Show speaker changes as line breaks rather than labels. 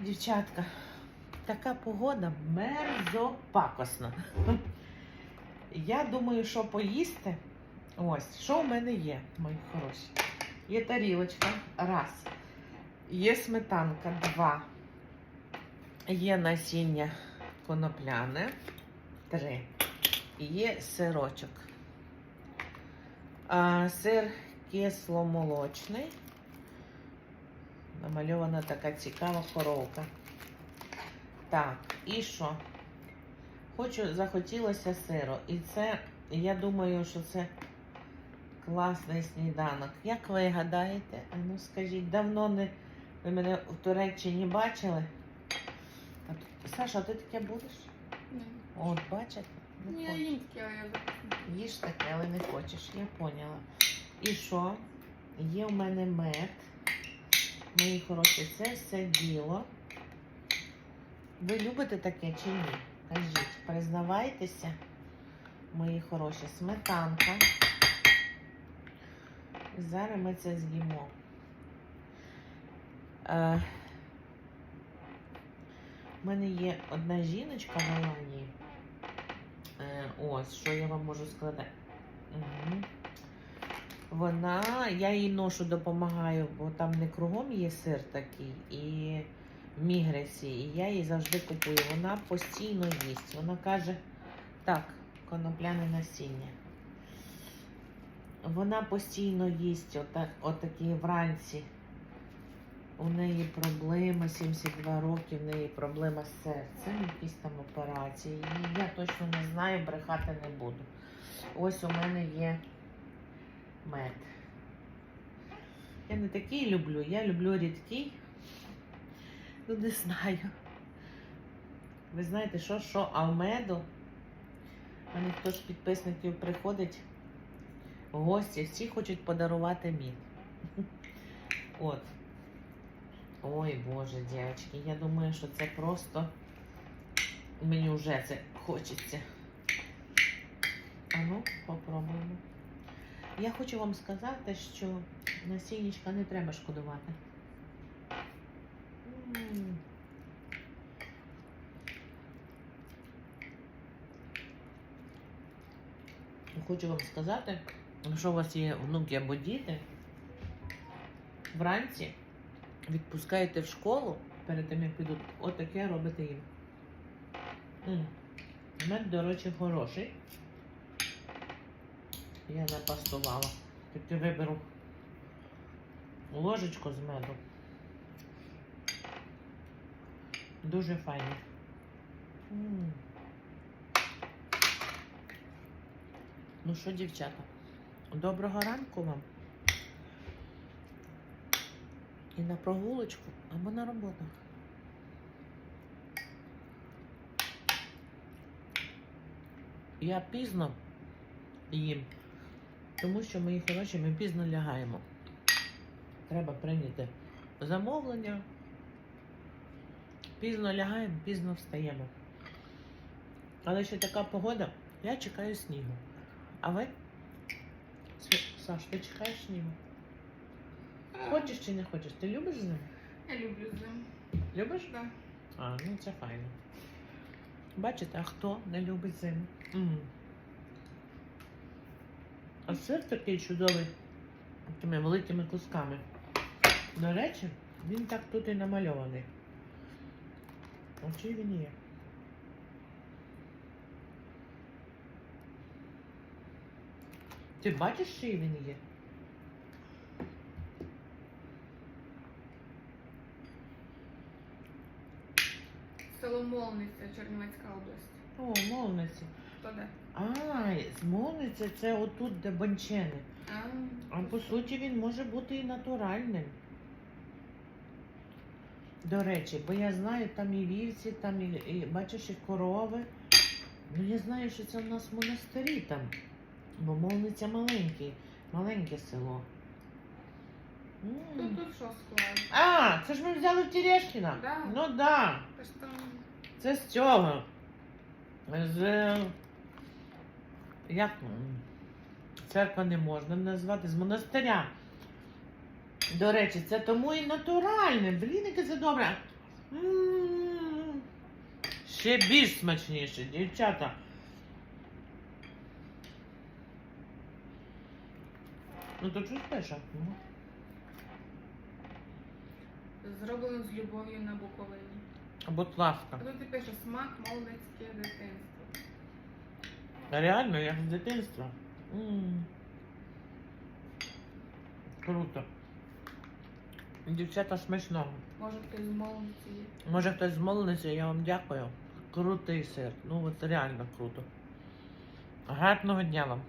Дівчатка, така погода мерзопакосна. Я думаю, що поїсти. Ось, що в мене є, мої хороші. Є тарілочка, раз. Є сметанка, два. Є насіння конопляне, три. Є сирочок. А, сир кисломолочний. Намальована така цікава коровка. Так, і що? Хочу, захотілося сиру. І це, я думаю, що це класний сніданок. Як ви гадаєте? А ну скажіть, давно не ви мене в Туреччині бачили? А тут- Саша, ти таке будеш?
Ні.
От, бачите? Не
Ні, їм таке, а я.
Їж таке, але не хочеш, я поняла. І що? Є в мене мед. Мої хороші, це все діло. Ви любите таке чи ні? Кажіть, признавайтеся, мої хороші, сметанка. Зараз ми це з'їмо. Е, У мене є одна жіночка в Аланії. Е, ось, що я вам можу сказати. Мгм. Вона, я їй ношу допомагаю, бо там не кругом є сир такий і мігресі, і я їй завжди купую. Вона постійно їсть. Вона каже, так, конопляне насіння. Вона постійно їсть отак, отакі вранці. У неї проблема 72 роки, в неї проблема з серцем, якісь там операції. Я точно не знаю, брехати не буду. Ось у мене є мед. Я не такий люблю, я люблю рідкий. Ну, не знаю. Ви знаєте, що, що, а в меду? У мене хтось з підписників приходить, гості, всі хочуть подарувати мід. От. Ой, Боже, дівчатки, я думаю, що це просто мені вже це хочеться. А ну, попробуємо. Я хочу вам сказати, що насіннячка не треба шкодувати. М. Хочу вам сказати, якщо у вас є внуки або діти, вранці відпускаєте в школу перед тим, як підуть, отаке робите їм. Мед, до речі, хороший. Я напастувала. Таки виберу ложечку з меду. Дуже файно. Ну що, дівчата, доброго ранку вам. І на прогулочку або на роботу. Я пізно їм, тому що мої хороші, ми пізно лягаємо. Треба прийняти замовлення. Пізно лягаємо, пізно встаємо. Але ще така погода, я чекаю снігу. А ви? Саш, ти чекаєш снігу? Хочеш чи не хочеш? Ти любиш зиму?
Я люблю зим.
Любиш?
Да.
А, ну це файно. Бачите, а хто не любить зиму? М. А сир такий чудовий, такими великими кусками. До речі, він так тут і намальований. А чий він є? Ти бачиш, чий він є?
Село Молниця, Чернівецька область.
О, молниці.
То де?
А, з молниці це отут, де банчени.
А,
А по суті він може бути і натуральним. До речі, бо я знаю, там і вівці, там і, і бачиш, і корови. Ну я знаю, що це в нас в монастирі там. Бо мовниця маленький, маленьке село. М.
Тут, тут що склад?
А, це ж ми взяли в Терешкіна.
Да.
Ну да.
Та ж там
Це з цього. З. Як церква не можна назвати, з монастиря. До речі, це тому і натуральне. Блін, це добре. М. Ще більш смачніше, дівчата. Ну то чуть пише. Ну.
Зроблено з любов'ю на Буковині.
Будь ласка.
А тут і пише смак молодецьке дитинство.
Реально, як з дитинства. М. Круто. Дівчата смачно.
Може хтось з молодиці є.
Може хтось змовлений, я вам дякую. Крутий сир. Ну от реально круто. Гарного дня вам.